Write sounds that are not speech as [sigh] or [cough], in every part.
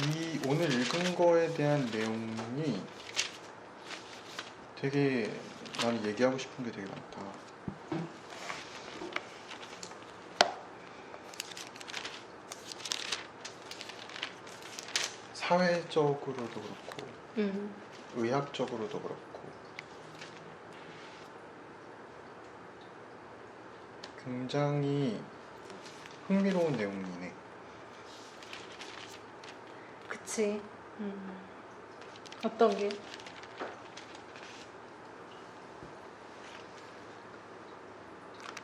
이 오늘 읽은 거에 대한 내용이 되게 나는 얘기하고 싶은 게 되게 많다. 사회적으로도 그렇고 음. 의학적으로도 그렇고 굉장히 흥미로운 내용이네. 그치. 음. 어떤 게?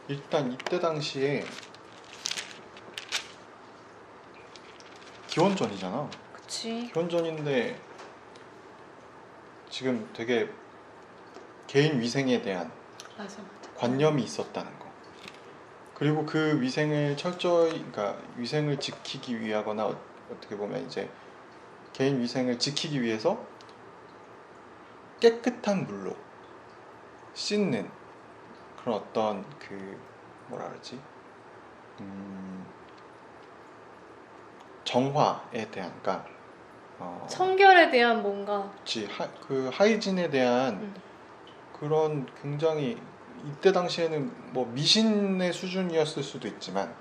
일단 이때 당시에 기원전이잖아. 그치. 기원전인데 지금 되게 개인 위생에 대한 맞아, 맞아. 관념이 있었다는 거. 그리고 그 위생을 철저히, 그러니까 위생을 지키기 위하거나 어- 어떻게 보면 이제 개인 위생을 지키기 위해서 깨끗한 물로 씻는 그런 어떤 그 뭐라 그러지? 음, 정화에 대한, 그러니까 어, 청결에 대한 뭔가. 그치, 하, 그 하이진에 대한 음. 그런 굉장히 이때 당시에는 뭐 미신의 수준이었을 수도 있지만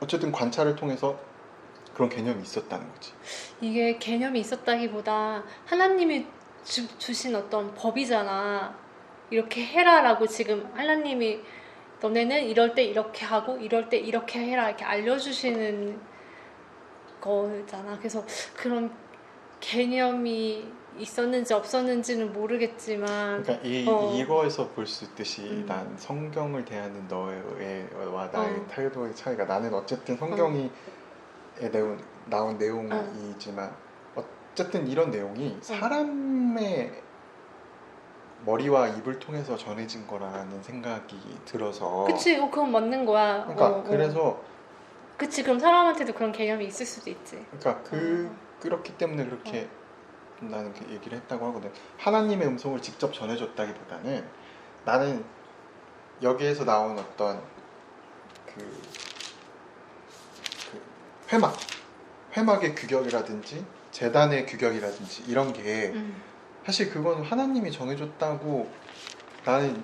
어쨌든 관찰을 통해서 그런 개념이 있었다는 거지. 이게 개념이 있었다기보다 하나님이 주, 주신 어떤 법이잖아. 이렇게 해라라고 지금 하나님이 너네는 이럴 때 이렇게 하고 이럴 때 이렇게 해라 이렇게 알려주시는 거잖아. 그래서 그런 개념이 있었는지 없었는지는 모르겠지만 그러니까 이, 어. 이거에서 볼 수 있듯이 음. 난 성경을 대하는 너와 나의 어. 태도의 차이가 나는 어쨌든 성경이 에 내용, 나온 내용이지만 어쨌든 이런 내용이 사람의 머리와 입을 통해서 전해진 거라는 생각이 들어서 그치, 어, 그건 맞는 거야. 그러니까 어, 어. 그래서 그치, 그럼 사람한테도 그런 개념이 있을 수도 있지. 그러니까 그 그렇기 때문에 그렇게 나는 그 얘기를 했다고 하거든. 하나님의 음성을 직접 전해줬다기보다는 나는 여기에서 나온 어떤 그, 그 회막, 회막의 규격이라든지 재단의 규격이라든지 이런 게 음. 사실 그건 하나님이 정해줬다고 나는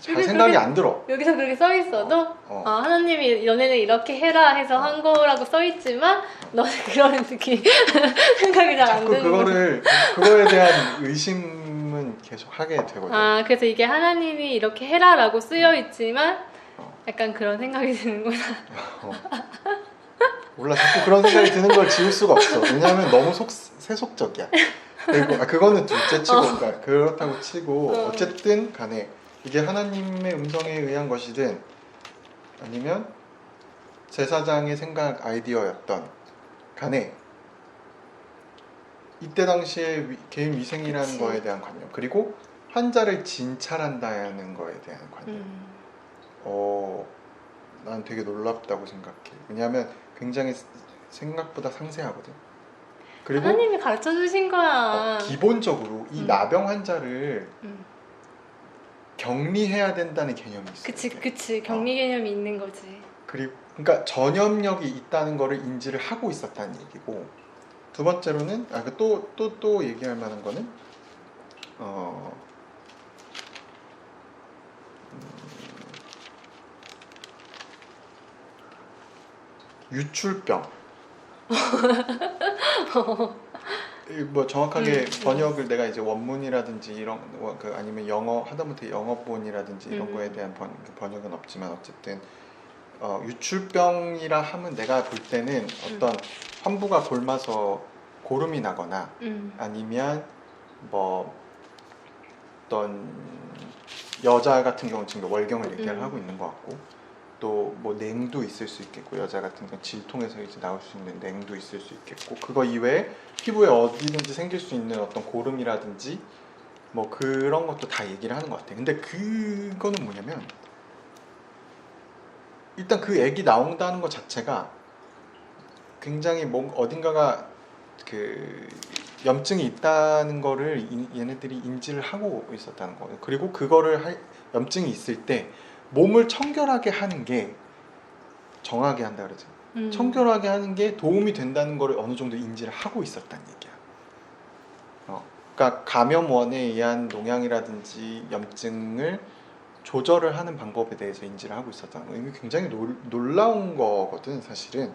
잘 생각이 그게- 안 들어. 여기서 그렇게 써 있어도 어. 어, 하나님이 연애는 이렇게 해라 해서 어. 한 거라고 써 있지만 너는 [laughs] 그런 느낌 생각이 잘 안 드는. 그거를 그거에 대한 의심은 계속 하게 되거든. 아 그래서 이게 하나님이 이렇게 해라라고 쓰여 있지만 어. 약간 그런 생각이 드는구나. 어. 몰라 자꾸 그런 생각이 드는 걸 지울 수가 없어. 왜냐하면 너무 속 세속적이야. 그리고 아, 그거는 둘째 치고 그러니까 그렇다고 치고 어. 어쨌든 간에 이게 하나님의 음성에 의한 것이든 아니면 제사장의 생각 아이디어였던 간에 이때 당시에 위- 개인 위생이라는 그치. 거에 대한 관념 그리고 환자를 진찰한다는 거에 대한 관념 음. 어, 난 되게 놀랍다고 생각해. 왜냐하면 굉장히 생각보다 상세하거든. 그리고 하나님이 가르쳐 주신 거야. 어, 기본적으로 이 음. 나병 환자를 음. 격리해야 된다는 개념이 있어. 그치 그치 격리 개념이 있는 거지. 그리고 그러니까 전염력이 있다는 거를 인지를 하고 있었다는 얘기고 두 번째로는 아또또또 얘기할 만한 거는 어 유출병 [laughs] 이뭐 정확하게 음, 번역을 내가 이제 원문이라든지 이런 뭐그 아니면 영어 하다못해 영어본이라든지 이런 음. 거에 대한 번, 그 번역은 없지만 어쨌든 어, 유출병이라 하면 내가 볼 때는 어떤 환부가 골마서 고름이 나거나 음. 아니면 뭐 어떤 여자 같은 경우는 지금 월경을 얘기를 음. 하고 있는 것 같고 또 뭐 냉도 있을 수 있겠고 여자 같은 경우 질통에서 이제 나올 수 있는 냉도 있을 수 있겠고 그거 이외에 피부에 어디든지 생길 수 있는 어떤 고름이라든지 뭐 그런 것도 다 얘기를 하는 것 같아. 근데 그거는 뭐냐면 일단 그 애기 나온다는 것 자체가 굉장히 뭔 어딘가가 그 염증이 있다는 거를 이- 얘네들이 인지를 하고 있었다는 거예요. 그리고 그거를 할- 염증이 있을 때 몸을 청결하게 하는 게 정하게 한다 그러잖아. 음. 청결하게 하는 게 도움이 된다는 거를 어느 정도 인지를 하고 있었다는 얘기야. 어, 그러니까 감염원에 의한 농양이라든지 염증을 조절을 하는 방법에 대해서 인지를 하고 있었다는 거. 이게 굉장히 놀, 놀라운 거거든, 사실은.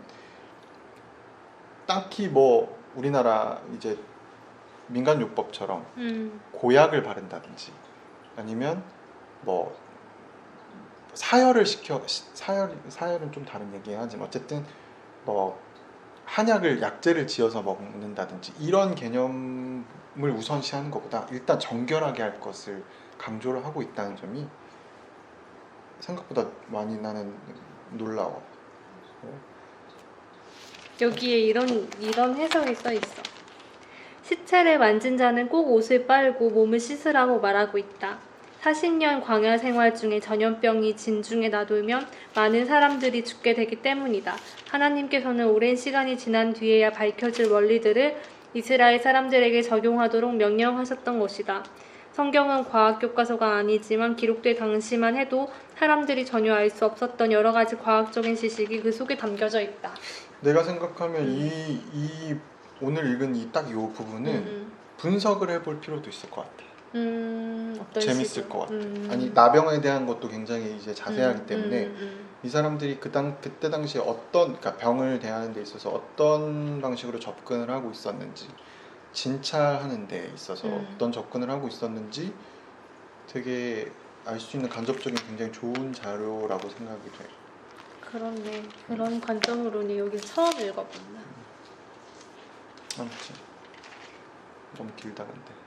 딱히 뭐 우리나라 이제 민간요법처럼 음. 고약을 바른다든지 아니면 뭐 사열을 시켜 시- 사열 사열은 좀 다른 얘기긴 하지만 어쨌든 뭐 한약을 약재를 지어서 먹는다든지 이런 개념을 우선시하는 것보다 일단 정결하게 할 것을 강조를 하고 있다는 점이 생각보다 많이 나는 놀라워. 여기에 이런 이런 해석이 써 있어. 시체를 만진 자는 꼭 옷을 빨고 몸을 씻으라고 말하고 있다. 40년 광야 생활 중에 전염병이 진중에 나돌면 많은 사람들이 죽게 되기 때문이다. 하나님께서는 오랜 시간이 지난 뒤에야 밝혀질 원리들을 이스라엘 사람들에게 적용하도록 명령하셨던 것이다. 성경은 과학 교과서가 아니지만 기록될 당시만 해도 사람들이 전혀 알 수 없었던 여러 가지 과학적인 지식이 그 속에 담겨져 있다. 내가 생각하면 음. 이, 이 오늘 읽은 이 딱 이 부분은 음, 분석을 해볼 필요도 있을 것 같아. 음, 재밌을? 것 같아. 음. 아니 나병에 대한 것도 굉장히 이제 자세하기 음, 때문에 음, 음, 이 사람들이 그당 그때 당시에 어떤 그러니까 병을 대하는 데 있어서 어떤 방식으로 접근을 하고 있었는지 진찰하는 데 있어서 음. 어떤 접근을 하고 있었는지 되게 알 수 있는 간접적인 굉장히 좋은 자료라고 생각이 돼. 그렇네. 그런 관점으로는 여기 처음 읽어본다. 아무튼 너무 길다 근데.